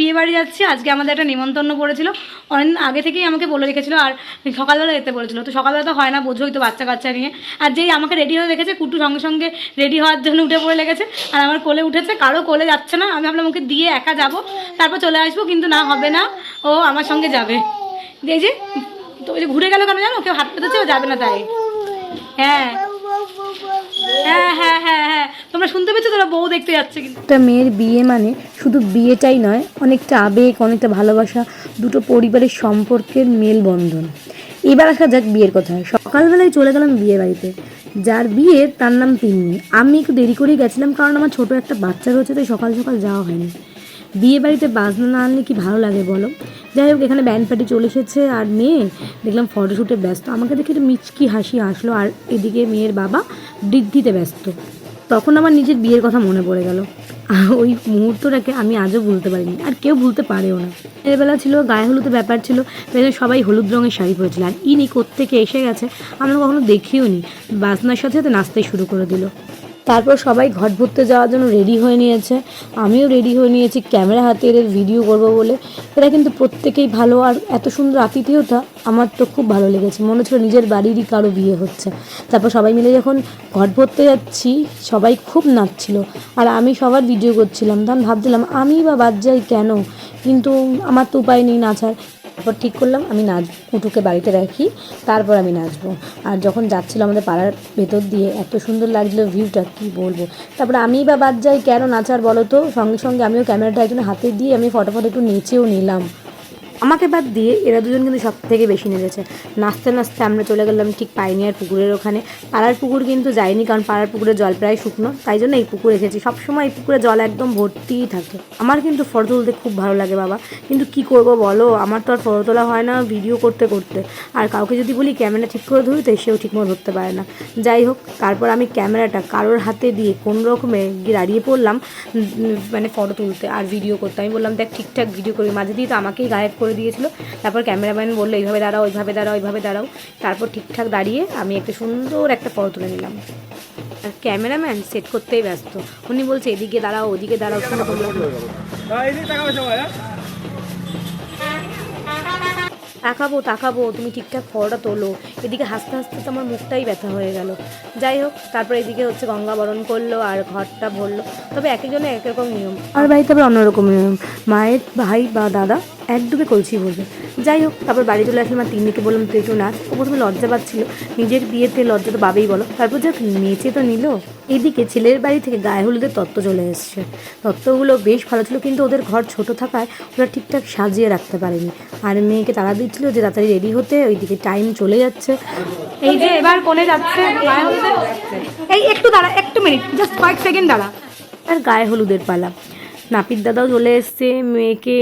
বিয়ে বাড়ি যাচ্ছি, আজকে আমাদের একটা নিমন্ত্রণ পড়েছিল অনেক আগে থেকেই আমাকে বলে রেখেছিল আর সকালবেলা যেতে বলেছিল। তো সকালবেলা তো হয় না, বোঝোই তো বাচ্চা কাচ্চা নিয়ে। আর যেই আমাকে রেডি হয়ে রেখেছে কুটু সঙ্গে সঙ্গে রেডি হওয়ার জন্য উঠে পড়ে লেগেছে। আর আমার কোলে উঠেছে, কারও কোলে যাচ্ছে না। আমি ভাবলাম ওকে দিয়ে একা যাব, তারপর চলে আসব, কিন্তু না, হবে না। ও আমার সঙ্গে যাবে। এই যে, তো ওই যে ঘুরে গেল কেন জানো? কেউ হাত পেতেছে, ও যাবে না তাই। হ্যাঁ। হ্যাঁ হ্যাঁ হ্যাঁ হ্যাঁ। তোমরা শুনতে পেয়েছ? তোরা বউ দেখতে যাচ্ছে কিন্তু। একটা মেয়ের বিয়ে মানে শুধু বিয়েটাই নয়, অনেকটা আবেগ, অনেকটা ভালোবাসা, দুটো পরিবারের সম্পর্কের মেলবন্ধন। এবার আসা যাক বিয়ের কথায় সকালবেলায় চলে গেলাম বিয়ে বাড়িতে। যার বিয়ে তার নাম তিন্নি। আমি একটু দেরি করেই গেছিলাম কারণ আমার ছোট একটা বাচ্চা রয়েছে, তাই সকাল সকাল যাওয়া হয়নি। বিয়ে বাড়িতে বাজনা না আনলে কি ভালো লাগে বলো? যাই হোক, এখানে ব্যান্ড পার্টি চলে এসেছে আর মেয়ে, দেখলাম ফটোশ্যুটে ব্যস্ত। আমাকে দেখে একটু মিচকি হাসি আসলো আর এদিকে মেয়ের বাবা বৃদ্ধিতে ব্যস্ত। তখন আমার নিজের বিয়ের কথা মনে পড়ে গেল। ওই মুহূর্তটাকে আমি আজও ভুলতে পারিনি। আর কেউ ভুলতে পারেও না। বেলা ছিল, গায়ে হলুদের ব্যাপার ছিল তাই সবাই হলুদ রঙের শাড়ি পরেছিল। আর ইনি কোত্থেকে এসে গেছে, আমরা কখনো দেখিও নি বাজনার সাথে সাথে নাচতে শুরু করে দিল। তারপর সবাই ঘট ভরতে যাওয়ার জন্য রেডি হয়ে নিয়েছে। আমিও রেডি হয়ে নিয়েছি ক্যামেরা হাতে এদের ভিডিও করব বলে। এরা কিন্তু প্রত্যেকেই ভালো আর এত সুন্দর আতিথেয়তা আমার তো খুব ভালো লেগেছে। মনে হচ্ছিল নিজের বাড়িরই কারও বিয়ে হচ্ছে। তারপর সবাই মিলে যখন ঘট ভরতে যাচ্ছি, সবাই খুব নাচছিল। আর আমি সবার ভিডিও করছিলাম। তখন ভাবছিলাম, আমি বা বাদ যাই কেন? কিন্তু আমার তো উপায় নেই নাচার। তারপর ঠিক করলাম, আমি নাচ, কুটুকে বাড়িতে রাখি, তারপর আমি নাচবো। আর যখন যাচ্ছিল আমাদের পাড়ার ভেতর দিয়ে, এত সুন্দর লাগছিল ভিউটা, কি বলব? তারপরে আমি বা বাদ যাই, কেন নাচার বলো তো? সঙ্গে সঙ্গে আমিও ক্যামেরাটা একজন হাতে দিয়ে আমি ফটো ফটো একটু নেচেও নিলাম। আমাকে বাদ দিয়ে এরা দুজন কিন্তু সব থেকে বেশি নেচেছে নাচতে নাচতে আমরা চলে গেলাম ঠিক পাইনিয়ার পুকুরের ওখানে। পাড়ার পুকুর কিন্তু যাইনি কারণ পাড়ার পুকুরে জল প্রায় শুকনো, তাই জন্য এই পুকুর এসেছি। সবসময় এই পুকুরে জল একদম ভর্তিই থাকে। আমার কিন্তু ফটো তুলতে খুব ভালো লাগে বাবা। কিন্তু কি করব বলো? আমার তো আর ফটো তোলা হয় না ভিডিও করতে করতে। আর কাউকে যদি বলি ক্যামেরা ঠিক করে ধরতে, সেও ঠিকমতো ধরতে পারে না। যাই হোক, তারপর আমি ক্যামেরাটা কারোর হাতে দিয়ে কোন রকমে গিয়ে দাঁড়িয়ে পড়লাম মানে ফটো তুলতে আর ভিডিও করতে। আমি বললাম, দেখ, ঠিকঠাক ভিডিও করবি। মাঝে দিয়ে তো আমাকেই করে দিয়েছিল। তারপর ক্যামেরাম্যান বলল, এইভাবে দাঁড়াও ওইভাবে দাঁড়াও ওইভাবে দাঁড়াও। তারপর ঠিকঠাক দাঁড়িয়ে আমি একটা সুন্দর একটা ফটো তুলে নিলাম। আর ক্যামেরাম্যান সেট করতেই ব্যস্ত। উনি বলছে, এদিকে দাঁড়াও, ওদিকে দাঁড়াও তাকাবো তাকাবো, তুমি ঠিকঠাক ফটোটা তোলো। এদিকে হাসতে হাসতে তো আমার মুখটাই ব্যথা হয়ে গেল। যাই হোক, তারপর এদিকে হচ্ছে গঙ্গা বরণ করল আর ঘরটা ভরলো। তবে এক একজনের এক রকম নিয়ম। আর বাড়িতে আবার অন্যরকম নিয়ম। মায়ের ভাই বা দাদা এক ডুবে কলসি বলবে। যাই হোক, তারপর বাড়ি চলে আসলাম আর তিন্নিকে বললাম, তুই একটু নাচ। ও প্রথমে লজ্জা পাচ্ছিল। নিজের বিয়েতে লজ্জা তো বাবেই বলো। তারপর যাক নেচে তো নিল। এদিকে ছেলের বাড়ি থেকে গায়ে হলুদের তত্ত্ব চলে এসছে। তত্ত্বগুলো বেশ ভালো ছিল, কিন্তু ওদের ঘর ছোট থাকায় ওরা ঠিকঠাক সাজিয়ে রাখতে পারেনি। আর মেয়েকে তাড়া দিচ্ছিল যে তাড়াতাড়ি রেডি হতে, ওইদিকে টাইম চলে যাচ্ছে। এই যে এবার কোনে যাচ্ছে এই একটু দাঁড়া, একটু মিনিট, জাস্ট কয়েক সেকেন্ড দাঁড়া। আর গায়ে হলুদের পালা। নাপিত দাদাও চলে এসছে, মেয়েকে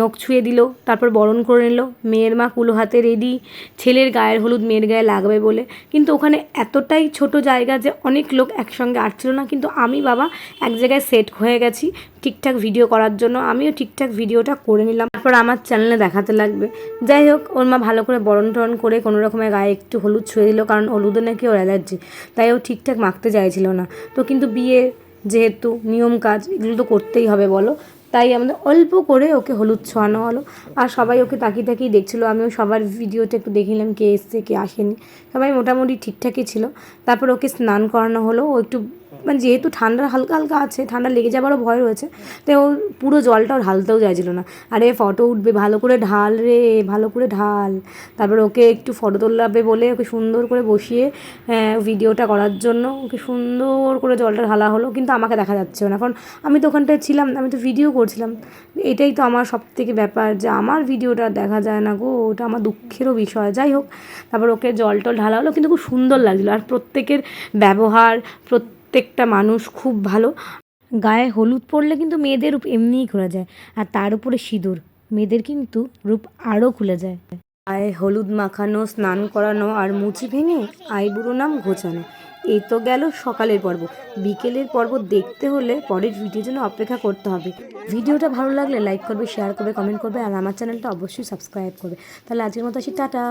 নখ ছুঁয়ে দিল, তারপর বরণ করে নিল। মেয়ের মা কুলো হাতে রেডি, ছেলের গায়ের হলুদ, মেয়ের গায়ে লাগবে বলে। কিন্তু ওখানে এতটাই ছোট জায়গা যে অনেক লোক একসঙ্গে আসছিল না, কিন্তু আমি বাবা এক জায়গায় সেট হয়ে গেছি ঠিকঠাক ভিডিও করার জন্য। আমিও ঠিকঠাক ভিডিওটা করে নিলাম। তারপর আমার চ্যানেলে দেখাতে লাগবে। যাই হোক, ওর মা ভালো করে বরণ টরণ করে কোনো রকমের গায়ে একটু হলুদ ছুঁয়ে দিল, কারণ হলুদে নাকি ওর অ্যালার্জি তাই ও ঠিকঠাক মাখতে চাইছিল না। তো কিন্তু বিয়ে যেহেতু নিয়ম কাজ, এগুলো তো করতেই হবে বলো। তাই আমাদের অল্প করে ওকে হলুদ ছোঁয়ানো হলো। আর সবাই ওকে তাকিয়ে তাকিয়ে দেখছিলো। আমিও সবার ভিডিওটা একটু দেখিলাম কে এসছে, কে আসেনি। সবাই মোটামুটি ঠিকঠাকই ছিল। তারপর ওকে স্নান করানো হলো। ও একটু মানে যেহেতু ঠান্ডা হালকা হালকা আছে, ঠান্ডা লেগে যাবারও ভয় রয়েছে, তো পুরো জলটা ওর ঢালতেও চাইছিল না। আরে ফটো উঠবে, ভালো করে ঢাল রে, ভালো করে ঢাল। তারপর ওকে একটু ফটো তোলাবে বলে ওকে সুন্দর করে বসিয়ে ভিডিওটা করার জন্য ওকে সুন্দর করে জলটা ঢালা হলো, কিন্তু আমাকে দেখা যাচ্ছে না। কারণ আমি তো ওখানটায় ছিলাম, আমি তো ভিডিও করছিলাম। এটাই তো আমার সব থেকে ব্যাপার যে আমার ভিডিওটা দেখা যায় না গো, ওটা আমার দুঃখেরও বিষয়। যাই হোক, তারপর ওকে জল টল ঢালা হলো, কিন্তু খুব সুন্দর লাগছিল আর প্রত্যেকের ব্যবহার প্রত্যেকটা মানুষ খুব ভালো। গায়ে হলুদ পরলে কিন্তু মেয়েদের রূপ এমনিই খুলে যায়। আর তার উপরে সিঁদুর, মেয়েদের কিন্তু রূপ আরও খুলে যায়। গায়ে হলুদ মাখানো, স্নান করানো আর মুচি ভেঙে আইবুড়ো নাম ঘোচানো এই তো গেল সকালের পর্ব। বিকেলের পর্ব দেখতে হলে পরের ভিডিওর জন্য অপেক্ষা করতে হবে। ভিডিওটা ভালো লাগলে লাইক করবে শেয়ার করবে কমেন্ট করবে আর আমার চ্যানেলটা অবশ্যই সাবস্ক্রাইব করবে। তাহলে আজকের মতো আসি, টাটা।